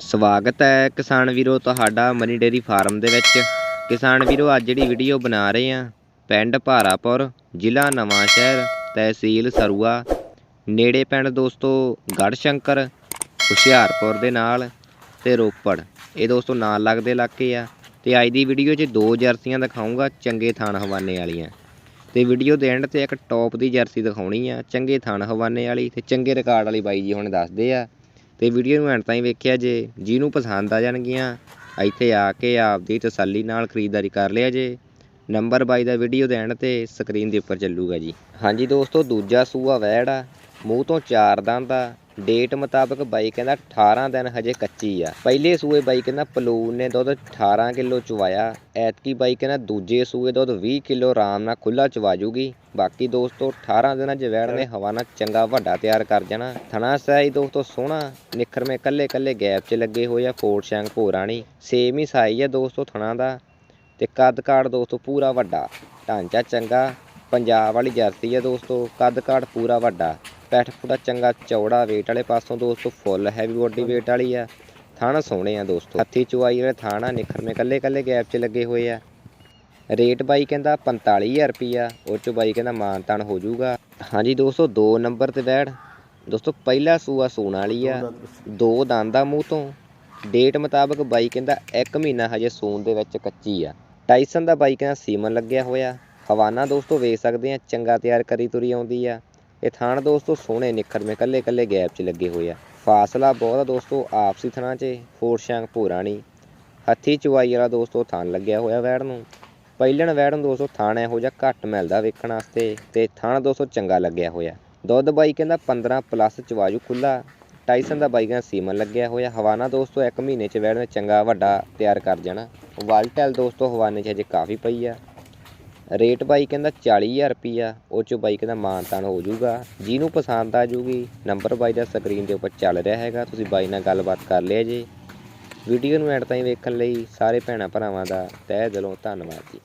ਸਵਾਗਤ ਹੈ ਕਿਸਾਨ ਵੀਰੋ ਤੁਹਾਡਾ ਮਨੀ ਡੇਰੀ ਫਾਰਮ ਦੇ ਵਿੱਚ। ਕਿਸਾਨ ਵੀਰੋ, ਅੱਜ ਜਿਹੜੀ ਵੀਡੀਓ ਬਣਾ ਰਹੇ ਆ ਪਿੰਡ ਭਾਰਾਪੁਰ, ਜ਼ਿਲ੍ਹਾ ਨਵਾਂਸ਼ਹਿਰ ਤਹਿਸੀਲ ਸਰੂਆ। ਨੇੜੇ ਪਿੰਡ ਦੋਸਤੋ ਗੜਸ਼ੰਕਰ ਹੁਸ਼ਿਆਰਪੁਰ ਦੇ ਨਾਲ ਤੇ ਰੋਪੜ। ਇਹ ਦੋਸਤੋ ਨਾਲ ਲੱਗਦੇ ਇਲਾਕੇ ਆ। ਤੇ ਅੱਜ ਦੀ ਵੀਡੀਓ 'ਚ ਦੋ ਜਰਸੀਆਂ ਦਿਖਾਉਂਗਾ ਚੰਗੇ ਥਾਣ ਹਵਾਨੇ ਵਾਲੀਆਂ। ਤੇ ਵੀਡੀਓ ਦੇ ਐਂਡ ਤੇ ਇੱਕ ਟੌਪ ਦੀ ਜਰਸੀ ਦਿਖਾਉਣੀ ਆ, ਚੰਗੇ ਥਾਣ ਹਵਾਨੇ ਵਾਲੀ ਤੇ ਚੰਗੇ ਰਿਕਾਰਡ ਵਾਲੀ ਬਾਈ ਜੀ ਹੁਣ ਦੱਸਦੇ ਆ। ਤੇ ਵੀਡੀਓ ਨੂੰ ਐਂਡ ਤਾਈਂ ਵੇਖਿਆ ਜੇ, ਜਿਹਨੂੰ ਪਸੰਦ ਆ ਜਾਣਗੀਆਂ, ਇੱਥੇ ਆ ਕੇ ਆਪਦੀ ਤਸੱਲੀ ਨਾਲ ਖਰੀਦਦਾਰੀ ਕਰ ਲਿਆ ਜੇ। ਨੰਬਰ ਬਾਈ ਦਾ ਵੀਡੀਓ ਦੇ ਐਂਡ ਤੇ ਸਕਰੀਨ ਦੇ ਉੱਪਰ ਚੱਲੂਗਾ ਜੀ। ਹਾਂਜੀ ਦੋਸਤੋ, ਦੂਜਾ ਸੂਆ ਵੈੜ ਆ, ਮੂੰਹ ਤੋਂ ਚਾਰ ਦੰਦ ਆ। ਡੇਟ ਮੁਤਾਬਕ ਬਾਈ ਕਹਿੰਦਾ 18 ਦਿਨ ਹਜੇ ਕੱਚੀ ਆ। ਪਹਿਲੇ ਸੂਏ ਬਾਈ ਕਹਿੰਦਾ ਪਲੂਨ ਨੇ ਦੁੱਧ 18 ਕਿਲੋ ਚਵਾਇਆ। ਐਤਕੀ ਬਾਈ ਕਹਿੰਦਾ ਦੂਜੇ ਸੂਏ ਦੁੱਧ 20 ਕਿਲੋ ਆਰਾਮ ਨਾਲ ਖੁੱਲਾ ਚਵਾ ਜੂਗੀ। ਬਾਕੀ ਦੋਸਤੋ 18 ਦਿਨਾਂ 'ਚ ਵੈੜ ਨੇ ਹਵਾ ਨਾਲ ਚੰਗਾ ਵੱਡਾ ਤਿਆਰ ਕਰ ਜਾਣਾ। ਥਣਾ ਸਾਈ ਦੋਸਤੋ ਸੋਹਣਾ ਨਿਖਰਵੇਂ ਕੱਲੇ ਕੱਲੇ ਗੈਪ 'ਚ ਲੱਗੇ ਹੋਏ ਆ ਫੋਰਡ ਸ਼ੈਂਕ ਭੋਰਾਣੀ। ਸੇਮ ਹੀ ਸਾਈਜ਼ ਆ ਦੋਸਤੋ ਥਣਾ ਦਾ। ਤੇ ਕੱਦ ਕਾਠ ਦੋਸਤੋ ਪੂਰਾ ਵੱਡਾ। ਢਾਂਚਾ ਚੰਗਾ। ਪੰਜਾਬ ਵਾਲੀ ਜਰਸੀ ਆ ਦੋਸਤੋ, ਕੱਦ ਕਾਠ ਪੂਰਾ ਵੱਡਾ। ਪੈਠ ਪੂਰਾ ਚੰਗਾ ਚੌੜਾ weight ਵਾਲੇ ਪਾਸੋਂ ਦੋਸਤੋ ਫੁੱਲ ਹੈਵੀ ਬੋਡੀ weight ਵਾਲੀ ਆ। ਥਾਣਾ ਸੋਹਣੇ ਆ ਦੋਸਤੋ। ਹੱਥੀ ਚੁਆਈ ਵਾਲੇ ਥਾਣਾ ਨਿਖਰਵੇਂ ਕੱਲੇ ਕੱਲੇ ਗੈਪ 'ਚ ਲੱਗੇ ਹੋਏ ਆ। ਰੇਟ ਬਾਈ ਕਹਿੰਦਾ 45000 ਰੁਪਿਆ ਉਹ 'ਚ ਬਾਈ ਕਹਿੰਦਾ ਮਾਨ ਤਾਨ ਹੋ ਜਾਊਗਾ। ਹਾਂਜੀ ਦੋਸਤੋ, ਦੋ ਨੰਬਰ ਤੇ ਬੈਠ। ਦੋਸਤੋ, ਪਹਿਲਾ ਸੂਆ ਸੂਣ ਵਾਲੀ ਆ। ਦੋ ਦੰਦਾਂ ਮੂੰਹ ਤੋਂ। ਡੇਟ ਮੁਤਾਬਕ ਬਾਈ ਕਹਿੰਦਾ 1 ਮਹੀਨਾ ਹਜੇ ਸੂਣ ਦੇ ਵਿੱਚ ਕੱਚੀ ਆ। ਟਾਈਸਨ ਦਾ ਬਾਈ ਕਹਿੰਦਾ ਸੀਮਨ ਲੱਗਿਆ ਹੋਇਆ। ਹਵਾਨਾ ਦੋਸਤੋ, ਵੇਖ ਸਕਦੇ ਆ, ਚੰਗਾ ਤਿਆਰ ਕਰੀ ਤੁਰੀ ਆਉਂਦੀ ਆ। ਇਹ ਥਾਣ ਦੋਸਤੋ ਸੋਹਣੇ ਨਿਖਰਵੇਂ ਕੱਲੇ ਕੱਲੇ ਗੈਪ 'ਚ ਲੱਗੇ ਹੋਏ ਆ। ਫਾਸਲਾ ਬਹੁਤ ਆ ਦੋਸਤੋ, ਆਪਸੀ ਥਣਾਂ 'ਚ ਫੋਰ ਸ਼ਾਂਗ ਭੂਰਾਣੀ ਹੱਥੀ ਚੁਆਈ ਵਾਲਾ ਦੋਸਤੋ ਥਾਣ ਲੱਗਿਆ ਹੋਇਆ ਵੈੜ ਨੂੰ। ਪਹਿਲਣ ਵੈੜ ਨੂੰ ਦੋਸਤੋ ਥਾਣ ਇਹੋ ਜਿਹਾ ਘੱਟ ਮਿਲਦਾ ਵੇਖਣ ਵਾਸਤੇ ਤੇ ਥਾਣ ਦੋਸਤੋ ਚੰਗਾ ਲੱਗਿਆ ਹੋਇਆ। ਦੁੱਧ ਬਾਈ ਕਹਿੰਦਾ 15 ਪਲੱਸ ਚਵਾਜੂ ਖੁੱਲਾ ਟਾਈਸਨ ਦਾ ਬਾਈ ਕਹਿੰਦਾ ਸੀਮਨ ਲੱਗਿਆ ਹੋਇਆ। ਹਵਾਨਾ ਦੋਸਤੋ ਇੱਕ ਮਹੀਨੇ 'ਚ ਵੈੜ ਨੇ ਚੰਗਾ ਵੱਡਾ ਤਿਆਰ ਕਰ ਜਾਣਾ। ਵਾਲਟੈਲ ਦੋਸਤੋ ਹਵਾਨੇ 'ਚ ਹਜੇ ਕਾਫੀ ਪਈ ਆ। ਰੇਟ ਬਾਈ ਕਹਿੰਦਾ 40000 ਰੁਪਿਆ ਉਹ ਚੋਂ ਬਾਈ ਕਹਿੰਦਾ ਮਾਨਤਾਨ ਹੋ ਜਾਊਗਾ। ਜਿਹਨੂੰ ਪਸੰਦ ਆ ਜੂਗੀ ਨੰਬਰ ਬਾਈ ਦਾ ਸਕਰੀਨ ਦੇ ਉੱਪਰ ਚੱਲ ਰਿਹਾ ਹੈਗਾ, ਤੁਸੀਂ ਬਾਈ ਨਾਲ ਗੱਲਬਾਤ ਕਰ ਲਿਆ ਜੇ। ਵੀਡੀਓ ਨੂੰ ਐਂਡ ਤਾਈਂ ਵੇਖਣ ਲਈ ਸਾਰੇ ਭੈਣਾਂ ਭਰਾਵਾਂ ਦਾ ਤਹਿ ਦਿਲੋਂ ਧੰਨਵਾਦ ਜੀ।